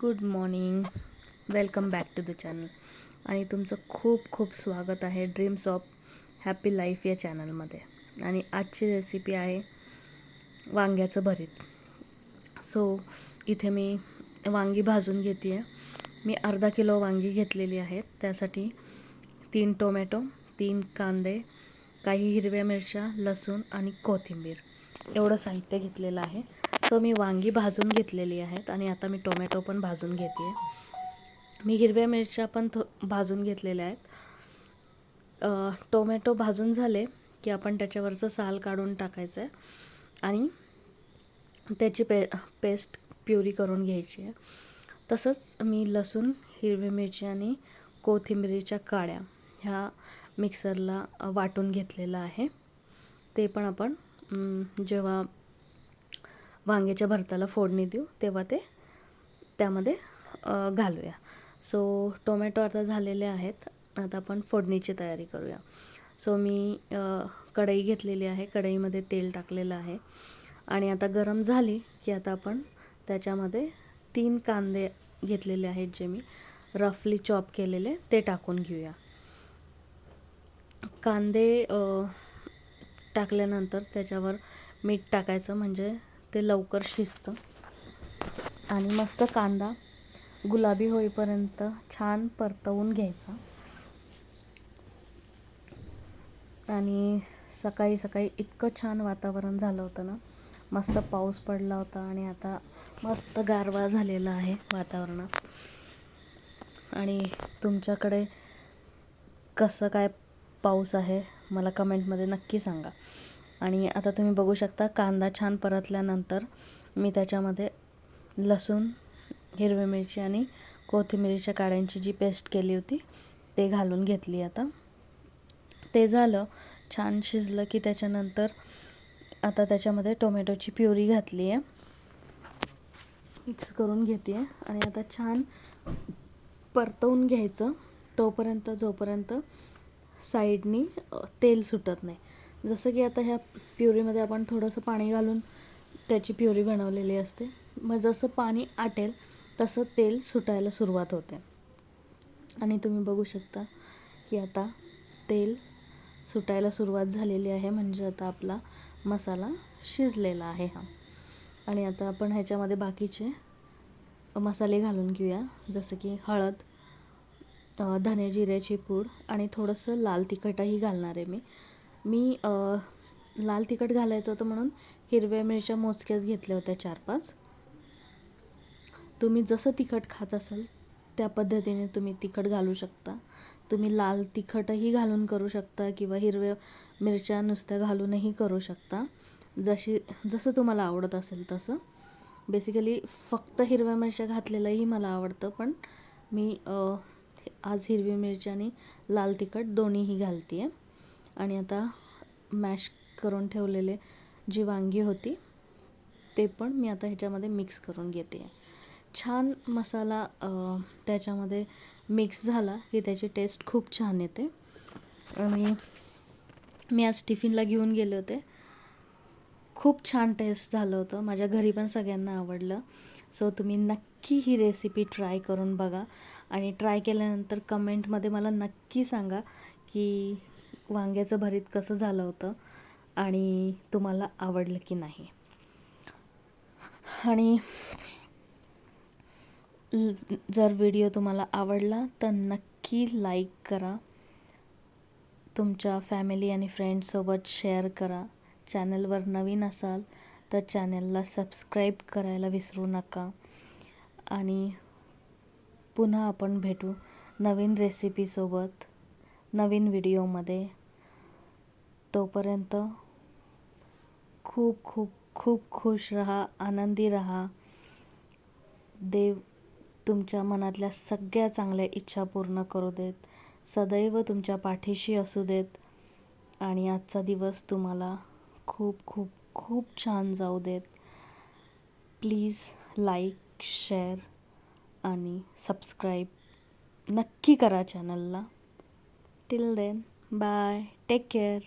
Good morning. Welcome back to the channel. आणि तुमचं खूप खूप स्वागत आहे ड्रीम्स ऑफ हॅपी लाईफ या चॅनलमध्ये. आणि आजची रेसिपी आहे वांग्याचं भरीत. सो इथे मी वांगी भाजून घेते आहे मी अर्धा किलो वांगी घेतलेली आहेत त्यासाठी तीन टोमॅटो तीन कांदे काही हिरव्या मिरच्या लसूण आणि कोथिंबीर. एवढं साहित्य घेतलेलं आहे. इथं मी वांगी भाजून घेतलेली आहेत आणि आता मी टोमॅटो पण भाजून घेते. मी हिरव्या मिरच्या पण थो भाजून घेतलेल्या आहेत. टोमॅटो भाजून झाले की आपण त्याच्यावरचं साल काढून टाकायचं आहे आणि त्याची पे पेस्ट प्युरी करून घ्यायची आहे. तसंच मी लसूण हिरवी मिरची आणि कोथिंबिरीच्या काड्या ह्या मिक्सरला वाटून घेतलेलं आहे. ते पण आपण जेव्हा वांग्याच्या भरताला फोडणी देऊ तेव्हा ते त्यामध्ये घालूया. सो टोमॅटो आता झालेले आहेत. आता आपण फोडणीची तयारी करूया. सो मी कढई घेतलेली आहे. कढईमध्ये तेल टाकलेलं आहे. आणि आता गरम झाली की आता आपण त्याच्यामध्ये तीन कांदे घेतलेले आहेत जे मी रफली चॉप केलेले ते टाकून घेऊया. कांदे टाकल्यानंतर त्याच्यावर मीठ टाकायचं म्हणजे ते लवकर शिजतं. आणि मस्त कांदा गुलाबी होईपर्यंत छान परतवून घ्यायचा. आणि सकाळी सकाळी इतकं छान वातावरण झालं होतं ना. मस्त पाऊस पडला होता आणि आता मस्त गारवा झालेला आहे वातावरणात. आणि तुमच्याकडे कसं काय पाऊस आहे मला कमेंटमध्ये नक्की सांगा. आणि आता तुम्ही बघू शकता कांदा छान परतल्यानंतर मी त्याच्यामध्ये लसूण हिरवी मिरची आणि कोथिंबिरीच्या काड्यांची जी पेस्ट केली होती ते घालून घेतली आता. ते झालं छान शिजलं की त्याच्यानंतर आता त्याच्यामध्ये टोमॅटोची प्युरी घातली आहे. मिक्स करून घेते आहे आणि आता छान परतवून घ्यायचं तोपर्यंत जोपर्यंत साईडनी तेल सुटत नाही. जसं की आता ह्या प्युरीमध्ये आपण थोडंसं पाणी घालून त्याची प्युरी बनवलेली असते. मग जसं पाणी आटेल तसं तेल सुटायला सुरुवात होते. आणि तुम्ही बघू शकता की आता तेल सुटायला सुरुवात झालेली आहे. म्हणजे आता आपला मसाला शिजलेला आहे हा. आणि आता आपण ह्याच्यामध्ये बाकीचे मसाले घालून घेऊया. जसं की हळद धने जिऱ्याची पूड आणि थोडंसं लाल तिखटही घालणार आहे मी. मी लाल तिखट घालायचं होतं म्हणून हिरव्या मिरच्या मोजक्याच घेतल्या होत्या चार पाच तुम्ही जसं तिखट खात असाल त्या पद्धतीने तुम्ही तिखट घालू शकता. तुम्ही लाल तिखटही घालून करू शकता किंवा हिरव्या मिरच्या नुसत्या घालूनही करू शकता. जशी जसं तुम्हाला आवडत असेल तसं. बेसिकली फक्त हिरव्या मिरच्या घातलेलंही मला आवडतं पण मी आज हिरवी मिरची आणि लाल तिखट दोन्हीही घालते आहे आणि आता मॅश करून ठेवलेले जी वांगी होती ते पण मी आता ह्याच्यामध्ये मिक्स करून घेते. छान मसाला त्याच्यामध्ये मिक्स झाला की त्याची टेस्ट खूप छान येते. आणि मी आज टिफिनला घेऊन गेले होते. खूप छान टेस्ट झालं होतं. माझ्या घरी पण सगळ्यांना आवडलं. सो तुम्ही नक्की ही रेसिपी ट्राय करून बघा. आणि ट्राय केल्यानंतर कमेंटमध्ये मला नक्की सांगा की वांग्याचं भरीत कसं झालं होतं आणि तुम्हाला आवडलं की नाही. आणि जर व्हिडिओ तुम्हाला आवडला तर नक्की लाईक करा. तुमच्या फॅमिली आणि फ्रेंड्ससोबत शेअर करा. चॅनलवर नवीन असाल तर चॅनलला सबस्क्राईब करायला विसरू नका. आणि पुन्हा आपण भेटू नवीन रेसिपीसोबत नवीन व्हिडिओमध्ये तोपर्यंत खूप खूप खूप खुश रहा आनंदी रहा. देव तुमच्या मनातल्या सगळ्या चांगल्या इच्छा पूर्ण करू देत. सदैव तुमच्या पाठीशी असू देत. आणि आजचा दिवस तुम्हाला खूप खूप खूप छान जाऊ देत. प्लीज लाईक शेअर आणि सबस्क्राईब नक्की करा चॅनलला. Till then bye. Take care.